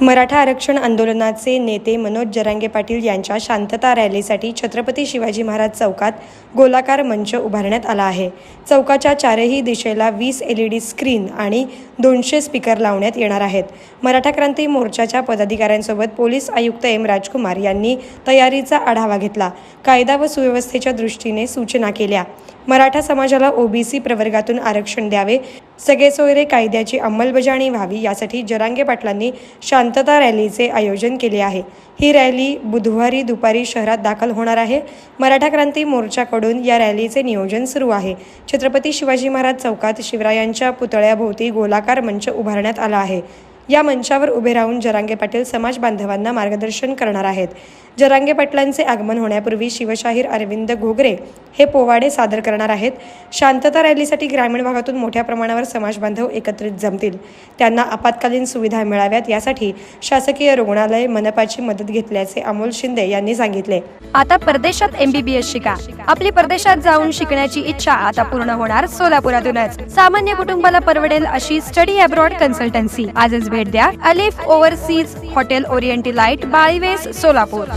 मराठा आरक्षण आंदोलनाचे नेते मनोज जरांगे पाटील यांच्या शांतता रॅलीसाठी छत्रपती शिवाजी महाराज चौकात गोलाकार मंच उभारण्यात आला आहे. चौकाच्या चारही दिशेला वीस एल ई डी स्क्रीन आणि दोनशे स्पीकर लावण्यात येणार आहेत. मराठा क्रांती मोर्चाच्या पदाधिकाऱ्यांसोबत पोलीस आयुक्त एम राजकुमार यांनी तयारीचा आढावा घेतला. कायदा व सुव्यवस्थेच्या दृष्टीने सूचना केल्या. मराठा समाजाला ओबीसी प्रवर्गातून आरक्षण द्यावे सगळे सोयरे कायद्याची अंमलबजावणी व्हावी यासाठी जरांगे पाटलांनी शांतता रॅलीचे आयोजन केले आहे. ही रॅली बुधवारी दुपारी शहरात दाखल होणार आहे. मराठा क्रांती मोर्चाकडून या रॅलीचे नियोजन सुरू आहे. छत्रपती शिवाजी महाराज चौकात शिवरायांच्या पुतळ्याभोवती गोलाकार मंच उभारण्यात आला आहे. या मंचावर उभे राहून जरांगे पाटील समाज बांधवांना मार्गदर्शन करणार आहेत. जरांगे पाटलांचे आगमन होण्यापूर्वी शिवशाहीर अरविंद घोगरे हे पोवाडे सादर करणार आहेत. शांतता रॅलीसाठी ग्रामीण भागातून मोठ्या प्रमाणावर समाज बांधव एकत्रित जमतील. त्यांना आपत्कालीन सुविधा मिळाव्यात यासाठी शासकीय रुग्णालय मनपाची मदत घेतल्याचे अमोल शिंदे यांनी सांगितले. आता परदेशात एमबीबीएस शिका. आपली परदेशात जाऊन शिकण्याची इच्छा आता पूर्ण होणार सोलापुरातूनच. सामान्य कुटुंबाला परवडेल अशी स्टडी अब्रॉड कन्सल्टन्सी. आजच भेट द्या. अलिफ ओव्हरसीज हॉटेल ओरिएंटलाइट बाळीवेस सोलापूर.